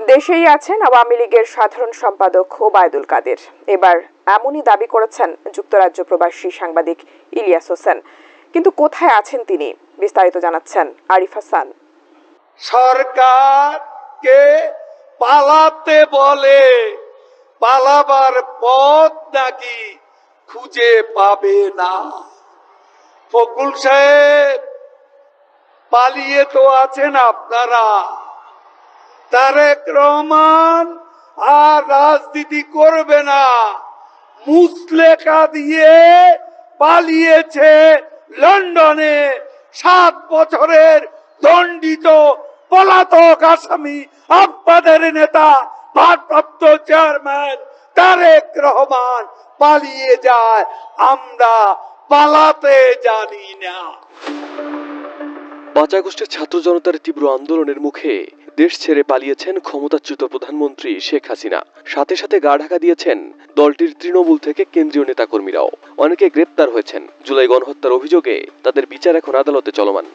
দেশেই আছেন আওয়ামী লীগের সাধারণ সম্পাদক ওবায়দুল কাদের। এবার এমনই দাবি করেছেন যুক্তরাজ্য প্রবাসী সাংবাদিক ইলিয়াস হোসেন। কিন্তু কোথায় আছেন তিনি? বিস্তারিত জানাচ্ছেন আরিফ হাসান। সরকারকে পালাতে বলে, পালাবার পথ নাকি খুঁজে পাবে না। ফকুল সাহেব, পালিয়ে তো আছেন আপনারা। তারেক রহমান আর রাজনীতি করবে না। মুসলেকা দিয়ে পালিয়েছে লন্ডনে সাত বছরের দণ্ডিত পলাতক আসামি আপনাদের নেতা, ভারপ্রাপ্ত চেয়ারম্যান তারেক রহমান পালিয়ে যায়। আমরা পালাতে জানি না। পাঁচ আগস্টের ছাত্র জনতার তীব্র আন্দোলনের মুখে দেশ ছেড়ে পালিয়েছেন ক্ষমতাচ্যুত প্রধানমন্ত্রী শেখ হাসিনা। সাথে সাথে গা ঢাকা দিয়েছেন দলটির তৃণমূল থেকে কেন্দ্রীয় নেতাকর্মীরাও। অনেকে গ্রেপ্তার হয়েছেন। জুলাই গণহত্যার অভিযোগে তাদের বিচার এখন আদালতে চলমান।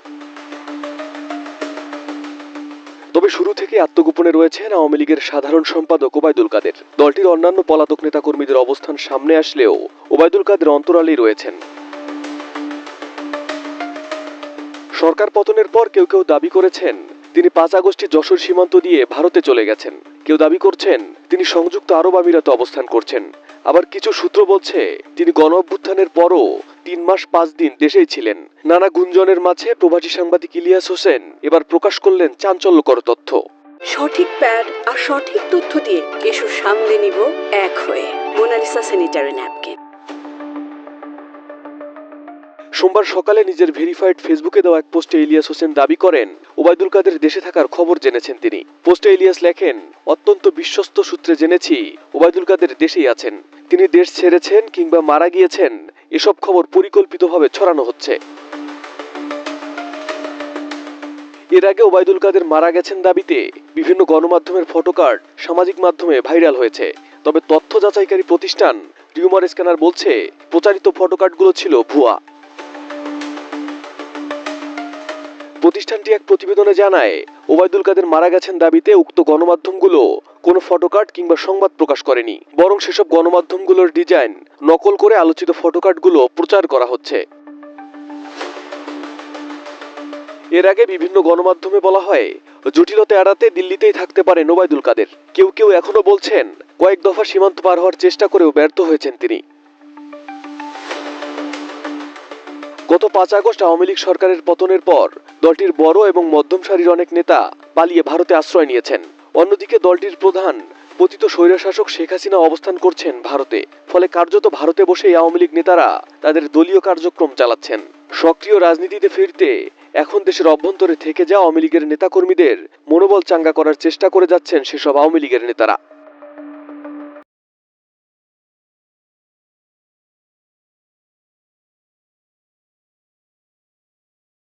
তবে শুরু থেকে আত্মগোপনে রয়েছেন আওয়ামী লীগের সাধারণ সম্পাদক ওবায়দুল কাদের। দলটির অন্যান্য পলাতক নেতাকর্মীদের অবস্থান সামনে আসলেও ওবায়দুল কাদের অন্তরালেই রয়েছেন। সরকার পতনের পর কেউ কেউ দাবি করেছেন তিনি পাঁচ আগস্টে যশোর সীমান্ত দিয়ে ভারতে চলে গেছেন। কেউ দাবি করছেন, তিনি সংযুক্ত আরব আমিরাতে অবস্থান করছেন। আবার কিছু সূত্র বলছে, তিনি গণ অভ্যুত্থানের পরও তিন মাস পাঁচ দিন দেশেই ছিলেন। নানা গুঞ্জনের মাঝে প্রবাসী সাংবাদিক ইলিয়াস হোসেন এবার প্রকাশ করলেন চাঞ্চল্যকর তথ্য। সঠিক প্যাড আর সঠিক তথ্য দিয়ে কেশু সামলে নিব এক হয়ে। Monalisa sanitary napkin. সোমবার সকালে নিজের ভেরিফাইড ফেসবুকে দেওয়া এক পোস্টে ইলিয়াস হোসেন দাবি করেন, ওবায়দুল কাদের দেশে থাকার খবর জেনেছেন তিনি। পোস্টে ইলিয়াস লেখেন, অত্যন্ত বিশ্বস্ত সূত্রে জেনেছি, ওবায়দুল কাদের দেশেই আছেন। তিনি দেশ ছেড়েছেন কিংবা মারা গিয়েছেন, এসব খবর পরিকল্পিতভাবে ছড়ানো হচ্ছে। এর আগে ওবায়দুল কাদের মারা গেছেন দাবিতে বিভিন্ন গণমাধ্যমের ফটোকার্ড সামাজিক মাধ্যমে ভাইরাল হয়েছে। তবে তথ্য যাচাইকারী প্রতিষ্ঠান রিউমার স্ক্যানার বলছে, প্রচারিত ফটোকার্ডগুলো ছিল ভুয়া। প্রতিষ্ঠানটি এক প্রতিবেদনে জানায়, ওবায়দুল কাদের মারা গেছেন দাবিতে উক্ত গণমাধ্যমগুলো কোনো ফটোকার্ড কিংবা সংবাদ প্রকাশ করেনি। বরং সেসব গণমাধ্যমগুলোর ডিজাইন নকল করে আলোচিত ফটোকার্ডগুলো প্রচার করা হচ্ছে। এর আগে বিভিন্ন গণমাধ্যমে বলা হয়, জটিলতা এড়াতে দিল্লিতেই থাকতে পারেন ওবায়দুল কাদের। কেউ কেউ এখনও বলছেন, কয়েক দফা সীমান্ত পার হওয়ার চেষ্টা করেও ব্যর্থ হয়েছেন তিনি। গত পাঁচ আগস্ট আওয়ামী লীগ সরকারের পতনের পর দলটির বড় এবং মধ্যম সারির অনেক নেতা পালিয়ে ভারতে আশ্রয় নিয়েছেন। অন্যদিকে দলটির প্রধান পতিত স্বৈরশাসক শেখ হাসিনা অবস্থান করছেন ভারতে, ফলে কার্যত ভারতে বসেই আওয়ামী লীগ নেতারা তাদের দলীয় কার্যক্রম চালাচ্ছেন। সক্রিয় রাজনীতিতে ফিরতে এখন দেশের অভ্যন্তরে থেকে যাওয়া আওয়ামী লীগের নেতাকর্মীদের মনোবল চাঙ্গা করার চেষ্টা করে যাচ্ছেন সেসব আওয়ামী লীগের নেতারা।